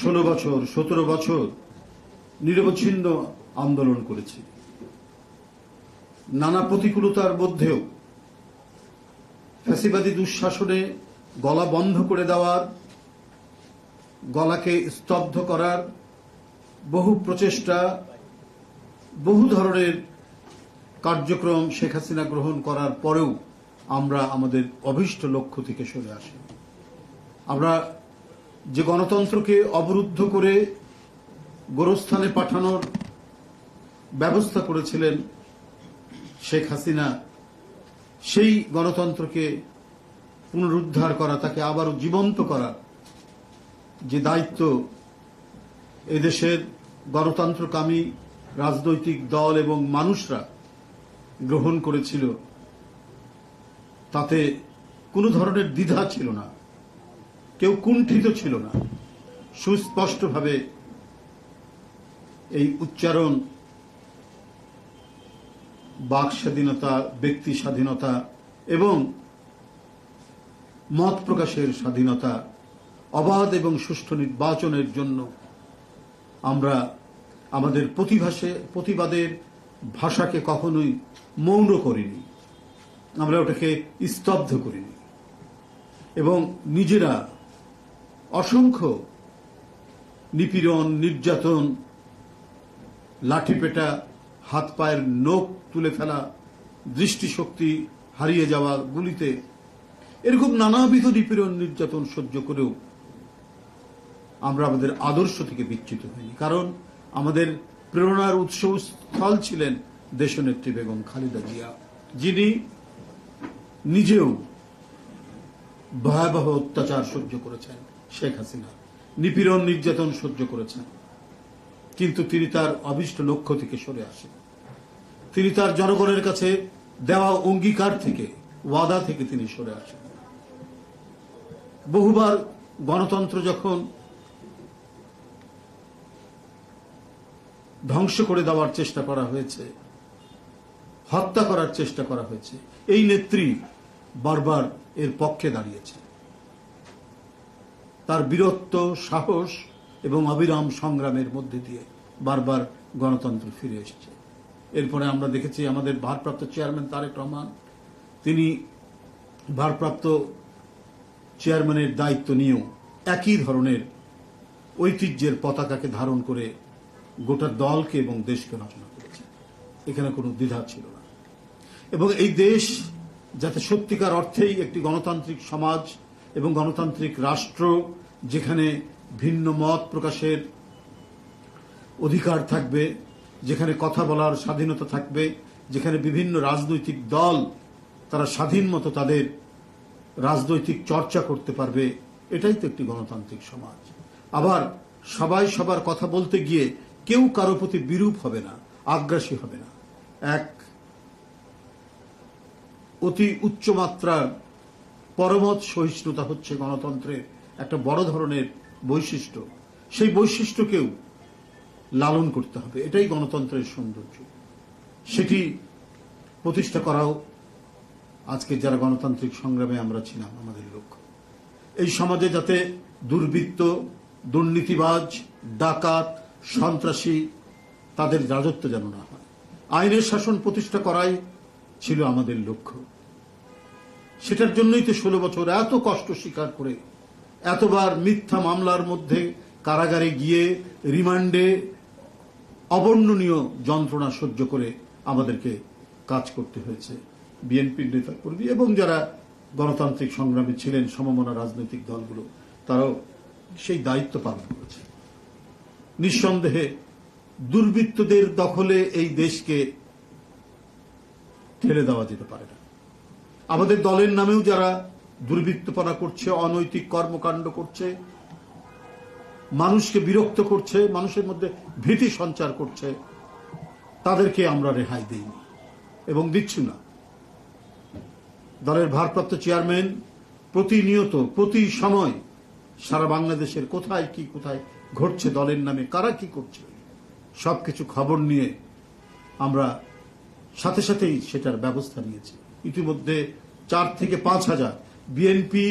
ষোলো বছর, সতেরো বছর নিরবচ্ছিন্ন আন্দোলন করেছি। নানা প্রতিকূলতার মধ্যেও ফ্যাসিবাদী দুঃশাসনে গলা বন্ধ করে দেওয়ার, গলাকে স্তব্ধ করার বহু প্রচেষ্টা, বহু ধরনের কার্যক্রম শেখ হাসিনা গ্রহণ করার পরেও আমরা আমাদের অভীষ্ট লক্ষ্য থেকে সরে আসি। আমরা যে গণতন্ত্রকে অবরুদ্ধ করে গোরস্থানে পাঠানোর ব্যবস্থা করেছিলেন শেখ হাসিনা, সেই গণতন্ত্রকে পুনরুদ্ধার করা, তাকে আবারও জীবন্ত করা, যে দায়িত্ব এদেশের গণতন্ত্রকামী রাজনৈতিক দল এবং মানুষরা গ্রহণ করেছিল, তাতে কোনো ধরনের দ্বিধা ছিল না। কেউ কুণ্ঠিত ছিল না। সুস্পষ্টভাবে এই উচ্চারণ, বাক স্বাধীনতা, ব্যক্তি স্বাধীনতা এবং মত প্রকাশের স্বাধীনতা, অবাধ এবং সুষ্ঠু নির্বাচনের জন্য আমরা আমাদের প্রতিভাসে, প্রতিবাদের ভাষাকে কখনোই মৌন করিনি। আমরা ওটাকে স্তব্ধ করিনি। এবং নিজেরা অসংখ্য নিপীড়ন, নির্যাতন, লাঠিপেটা হাত পায়ের নখ তুলে ফেলা, দৃষ্টিশক্তি হারিয়ে যাওয়া গুলিতে এরকম নানাবিধ নিপীড়ন, নির্যাতন সহ্য করেও আমরা আমাদের আদর্শ থেকে বিচ্যুত হইনি। কারণ আমাদের প্রেরণার উৎসস্থল ছিলেন দেশনেত্রী বেগম খালেদা জিয়া। যিনি নিজেও ভয়াবহ অত্যাচার সহ্য করেছেন। শেখ হাসিনা নিপীড়ন, নির্যাতন সহ্য করেছেন। কিন্তু তিনি তার অভিষ্ট লক্ষ্য থেকে সরে আসেন। তিনি তার জনগণের কাছে দেওয়া অঙ্গীকার থেকে, ওয়াদা থেকে তিনি সরে আসেন। বহুবার গণতন্ত্র যখন ধ্বংস করে দেওয়ার চেষ্টা করা হয়েছে, হত্যা করার চেষ্টা করা হয়েছে, এই নেত্রী বারবার এর পক্ষে দাঁড়িয়েছে তার বীরত্ব, সাহস এবং অবিরাম সংগ্রামের মধ্যে দিয়ে বারবার গণতন্ত্র ফিরে এসেছে। এরপরে আমরা দেখেছি আমাদের ভারপ্রাপ্ত চেয়ারম্যান তারেক রহমান। তিনি ভারপ্রাপ্ত চেয়ারম্যানের দায়িত্ব নিয়েও একই ধরনের ঐতিহ্যের পতাকাকে ধারণ করে গোটা দলকে এবং দেশকে রচনা করেছে। এখানে কোনো দ্বিধা ছিল না। এবং এই দেশ যাতে সত্যিকার অর্থেই একটি গণতান্ত্রিক সমাজ এবং গণতান্ত্রিক রাষ্ট্র যেখানে ভিন্ন মত প্রকাশের অধিকার থাকবে, যেখানে কথা বলার স্বাধীনতা থাকবে, যেখানে বিভিন্ন রাজনৈতিক দল তারা স্বাধীন মতো তাদের রাজনৈতিক চর্চা করতে পারবে, এটাই তো একটি গণতান্ত্রিক সমাজ। আবার সবাই সবার কথা বলতে গিয়ে কেউ কারও প্রতি বিরূপ হবে না, আগ্রাসী হবে না। এক অতি উচ্চমাত্রার পরমত সহিষ্ণুতা হচ্ছে গণতন্ত্রের একটা বড় ধরনের বৈশিষ্ট্য। সেই বৈশিষ্ট্যকেও লালন করতে হবে। এটাই গণতন্ত্রের সৌন্দর্য। সেটি প্রতিষ্ঠা করাও আজকে যারা গণতান্ত্রিক সংগ্রামে আমরা ছিলাম, আমাদের লক্ষ্য। এই সমাজে যাতে দুর্বৃত্ত, দুর্নীতিবাজ, ডাকাত, সন্ত্রাসী তাদের রাজত্ব যেন না হয়। আইনের শাসন প্রতিষ্ঠা করাই ছিল আমাদের লক্ষ্য। সেটার জন্যই তো ষোলো বছর এত কষ্ট স্বীকার করে, এতবার মিথ্যা মামলার মধ্যে কারাগারে গিয়ে রিমান্ডে অবর্ণনীয় যন্ত্রণা সহ্য করে আমাদেরকে কাজ করতে হয়েছে। বিএনপির নেতা কর্মী এবং যারা গণতান্ত্রিক সংগ্রামে ছিলেন সমমনা রাজনৈতিক দলগুলো, তারাও সেই দায়িত্ব পালন করেছে। নিঃসন্দেহে দুর্বৃত্তদের দখলে এই দেশকে ঠেলে দেওয়া যেতে পারে না। আমাদের দলের নামেও যারা দুর্বৃত্তপনা করছে, অনৈতিক কর্মকাণ্ড করছে, মানুষকে বিরক্ত করছে, মানুষের মধ্যে ভীতি সঞ্চার করছে, তাদেরকে আমরা রেহাই দিইনি এবং দিচ্ছি না। দলের ভারপ্রাপ্ত চেয়ারম্যান প্রতিনিয়ত, প্রতি সময় সারা বাংলাদেশের কোথায় কি কোথায় ঘটছে, দলের নামে কারা কি করছে, সবকিছু খবর নিয়ে আমরা সাথে সাথেই সেটার ব্যবস্থা নিয়েছি। ইতিমধ্যে চার থেকে পাঁচ হাজার বিএনপি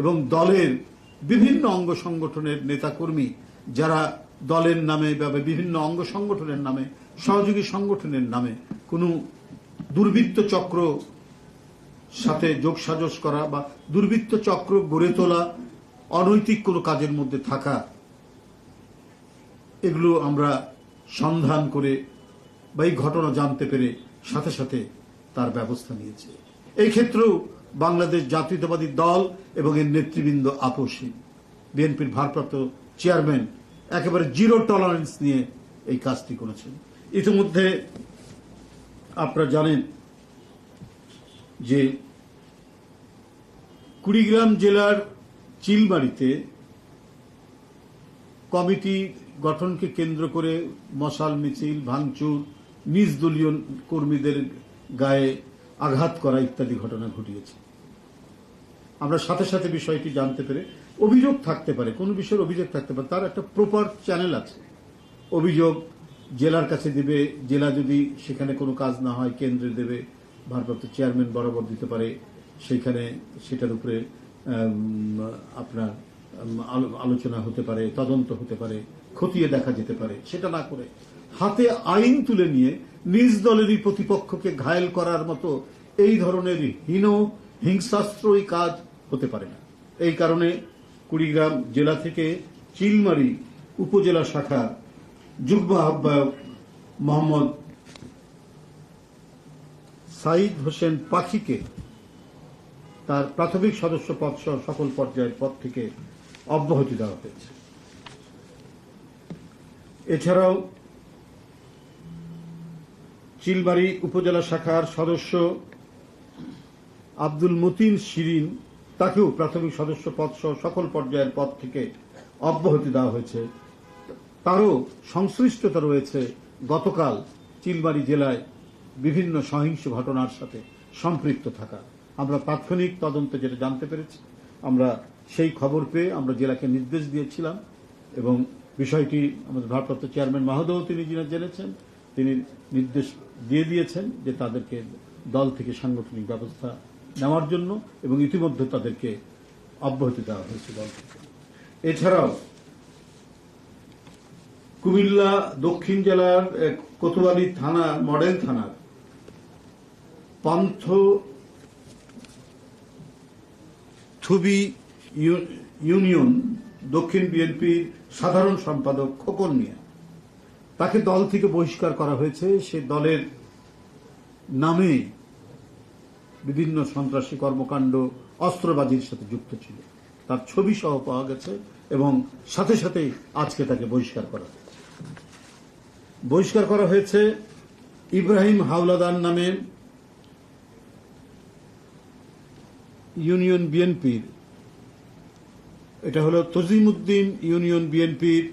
এবং দলের বিভিন্ন অঙ্গ সংগঠনের নেতাকর্মী, যারা দলের নামে বা বিভিন্ন অঙ্গ সংগঠনের নামে, সহযোগী সংগঠনের নামে কোনো দুর্বৃত্ত চক্র সাথে যোগসাজস করা বা দুর্বৃত্ত চক্র গড়ে তোলা, অনৈতিক কোনো কাজের মধ্যে থাকা, এগুলো আমরা সন্ধান করে বা এই ঘটনা জানতে পেরে সাথে সাথে তার ব্যবস্থা নিয়েছে। এই ক্ষেত্রেও বাংলাদেশ জাতীয়তাবাদী দল এবং এর নেতৃবৃন্দ আপোষহীন। বিএনপির ভারপ্রাপ্ত চেয়ারম্যান একেবারে জিরো টলারেন্স নিয়ে এই কাজটি করেছেন। ইতিমধ্যে আপনারা জানেন যে কুড়িগ্রাম জেলার চিলমারিতে কমিটি গঠনকে কেন্দ্র করে মশাল মিছিল, ভাঙচুর, নিজ দলীয় কর্মীদের গায়ে আঘাত করা ইত্যাদি ঘটনা ঘটিয়েছে। আমরা সাথে সাথে বিষয়টি জানতে পেরে অভিযোগ থাকতে পারে, কোন বিষয়ের অভিযোগ থাকতে পারে, তার একটা প্রপার চ্যানেল আছে। অভিযোগ জেলার কাছে দেবে, জেলা যদি সেখানে কোনো কাজ না হয়, কেন্দ্রে দেবে, ভারপ্রাপ্ত চেয়ারম্যান বরাবর দিতে পারে, সেইখানে সেটার উপরে আপনার আলোচনা হতে পারে, তদন্ত হতে পারে, খতিয়ে দেখা যেতে পারে, সেটা না করে হাতে আইন তুলে নিয়ে নিজ দলেরই প্রতিপক্ষকে ঘায়েল করার মতো এই ধরনের হীন হিংসাস্ত্রই কাজ হতে পারে না। এই কারণে কুড়িগ্রাম জেলা থেকে চিলমারি উপজেলা শাখা যুগ্ম আহ্বায়ক মোহাম্মদ সাইদ হোসেন পাখিকে তার প্রাথমিক সদস্য পদ সহ সকল পর্যায়ের পদ থেকে অব্যাহতি দেওয়া হয়েছে। এছাড়াও চিলবাড়ি উপজেলা শাখার সদস্য আব্দুল মতিন শিরিন, তাকেও প্রাথমিক সদস্য পদ সহ সকল পর্যায়ের পদ থেকে অব্যাহতি দেওয়া হয়েছে। তারও সংশ্লিষ্টতা রয়েছে গতকাল চিলবাড়ি জেলায় বিভিন্ন সহিংস ঘটনার সাথে সম্পৃক্ত থাকা। আমরা তাৎক্ষণিক তদন্তে যেটা জানতে পেরেছি, আমরা সেই খবর পেয়ে আমরা জেলাকে নির্দেশ দিয়েছিলাম এবং বিষয়টি আমাদের ভারপ্রাপ্ত চেয়ারম্যান মাহদেও তিনি জেনেছেন, তিনি নির্দেশ দিয়ে দিয়েছেন যে তাদেরকে দল থেকে সাংগঠনিক ব্যবস্থা নেওয়ার জন্য এবং ইতিমধ্যে তাদেরকে অব্যাহতি দেওয়া হয়েছে দল থেকে। এছাড়াও কুমিল্লা দক্ষিণ জেলার কোতোয়ালি থানা মডেল থানার পান্থ থুবি ইউনিয়ন দক্ষিণ বিএনপির সাধারণ সম্পাদক খোকন মিয়া। তাকে দল থেকে বহিষ্কার করা হয়েছে। সে দলের নামে বিভিন্ন সন্ত্রাসী কর্মকাণ্ড, অস্ত্রবাজির সাথে যুক্ত ছিল। তার ছবি সহ পাওয়া গেছে এবং সাথে সাথে আজকে তাকে বহিষ্কার করা বহিষ্কার করা হয়েছে ইব্রাহিম হাওলাদার নামে ইউনিয়ন বিএনপির। এটা হলো তজিমুদ্দিন ইউনিয়ন বিএনপির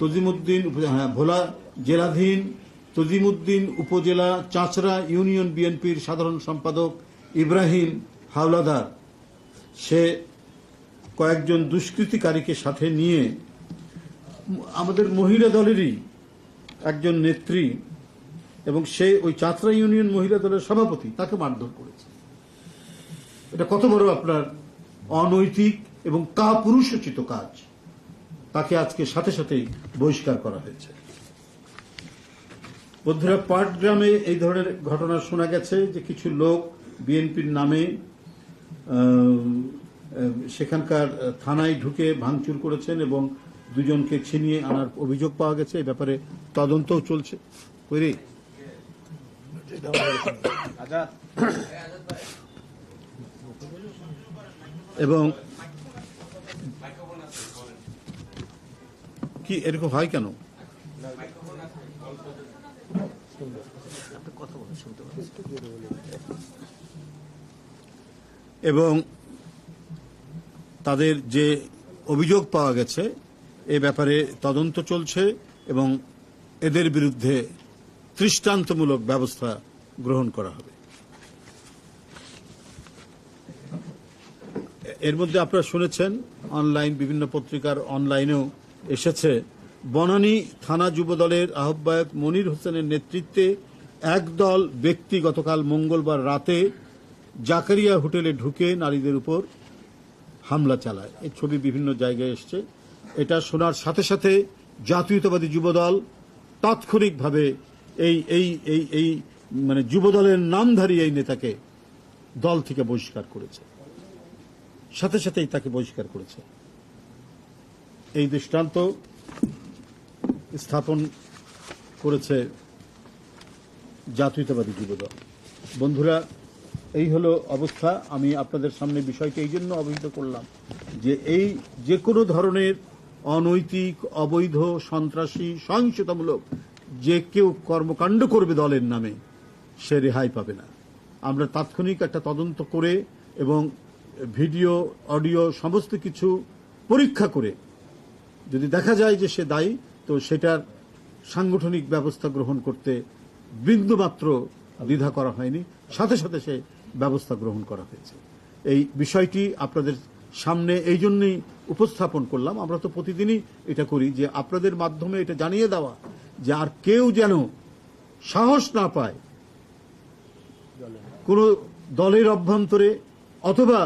তজিমুদ্দিন হ্যাঁ ভোলা জেলাধীন তজিমুদ্দিন উপজেলা চাঁচড়া ইউনিয়ন বিএনপির সাধারণ সম্পাদক ইব্রাহিম হাওলাদার। সে কয়েকজন দুষ্কৃতিকারীকে সাথে নিয়ে আমাদের মহিলা দলেরই একজন নেত্রী এবং সে ওই চাঁচড়া ইউনিয়ন মহিলা দলের সভাপতি, তাকে মারধর করেছে। এটা কত বড় আপনার অনৈতিক এবং কাপুরুষোচিত কাজ। তাকে আজকে সাথে সাথেই বহিষ্কার করা হয়েছে। বন্ধুরা পাটগ্রামে এই ধরনের ঘটনা শোনা গেছে যে কিছু লোক বিএনপির নামে সেখানকার থানায় ঢুকে ভাঙচুর করেছেন এবং দুজনকে ছিনিয়ে আনার অভিযোগ পাওয়া গেছে। এই ব্যাপারে তদন্তও চলছে। এবং কি এরকম হয় কেন? এবং তাদের যে অভিযোগ পাওয়া গেছে, এ ব্যাপারে তদন্ত চলছে এবং এদের বিরুদ্ধে দৃষ্টান্তমূলক ব্যবস্থা গ্রহণ করা হবে। এর মধ্যে আপনারা শুনেছেন, অনলাইন, বিভিন্ন পত্রিকার অনলাইনেও এসেছে। বনানী থানা যুবদলের আহ্বায়ক মনির হোসেনের নেতৃত্বে একদল ব্যক্তি গতকাল মঙ্গলবার রাতে জাকারিয়া হোটেলে ঢুকে নারীদের উপর হামলা চালায়। এই ছবি বিভিন্ন জায়গায় এসছে। এটা শোনার সাথে সাথে জাতীয়তাবাদী যুবদল তাৎক্ষণিকভাবে এই এই এই এই মানে যুবদলের নামধারী এই নেতাকে দল থেকে বহিষ্কার করেছে। সাথে সাথেই তাকে বহিষ্কার করেছে। এই দৃষ্টান্ত স্থাপন করেছে জাতীয়তাবাদী যুবদল। বন্ধুরা, এই হলো অবস্থা। আমি আপনাদের সামনে বিষয়টি এই জন্য অবহিত করলাম যে এই যে কোনো ধরনের অনৈতিক, অবৈধ, সন্ত্রাসী, সহিংসতামূলক যে কেউ কর্মকাণ্ড করবে দলের নামে, সে রেহাই পাবে না। আমরা তাৎক্ষণিক একটা তদন্ত করে এবং ভিডিও, অডিও, সমস্ত কিছু পরীক্ষা করে যদি দেখা যায় যে সে দায়ী, তো সেটার সাংগঠনিক ব্যবস্থা গ্রহণ করতে বিন্দুমাত্র দ্বিধা করা হয়নি। সাথে সাথে সে ব্যবস্থা গ্রহণ করা হয়েছে। এই বিষয়টি আপনাদের সামনে এই জন্যই উপস্থাপন করলাম। আমরা তো প্রতিদিনই এটা করি যে আপনাদের মাধ্যমে এটা জানিয়ে দেওয়া যে আর কেউ যেন সাহস না পায় কোনো দলের অভ্যন্তরে অথবা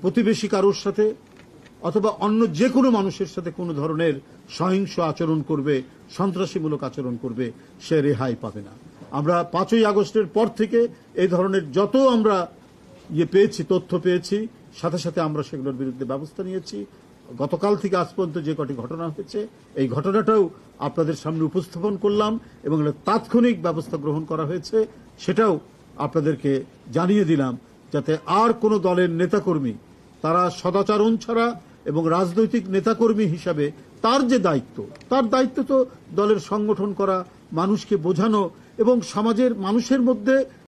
প্রতিবেশী কারোর সাথে অথবা অন্য যে কোনো মানুষের সাথে কোনো ধরনের সহিংস আচরণ করবে, সন্ত্রাসীমূলক আচরণ করবে, সে রেহাই পাবে না। আমরা পাঁচই আগস্টের পর থেকে এই ধরনের যত আমরা ইয়ে পেয়েছি, তথ্য পেয়েছি, সাথে সাথে আমরা সেগুলোর বিরুদ্ধে ব্যবস্থা নিয়েছি। গতকাল থেকে আজ পর্যন্ত যে কটি ঘটনা হয়েছে, এই ঘটনাটাও আপনাদের সামনে উপস্থাপন করলাম এবং তাৎক্ষণিক ব্যবস্থা গ্রহণ করা হয়েছে, সেটাও আপনাদেরকে জানিয়ে দিলাম, যাতে আর কোনো দলের নেতাকর্মী, তারা সদাচরণ ছাড়া এবং রাজনৈতিক নেতাকর্মী হিসাবে তার যে দায়িত্ব, তার দায়িত্ব তো দলের সংগঠন করা, মানুষকে বোঝানো এবং সমাজের মানুষের মধ্যে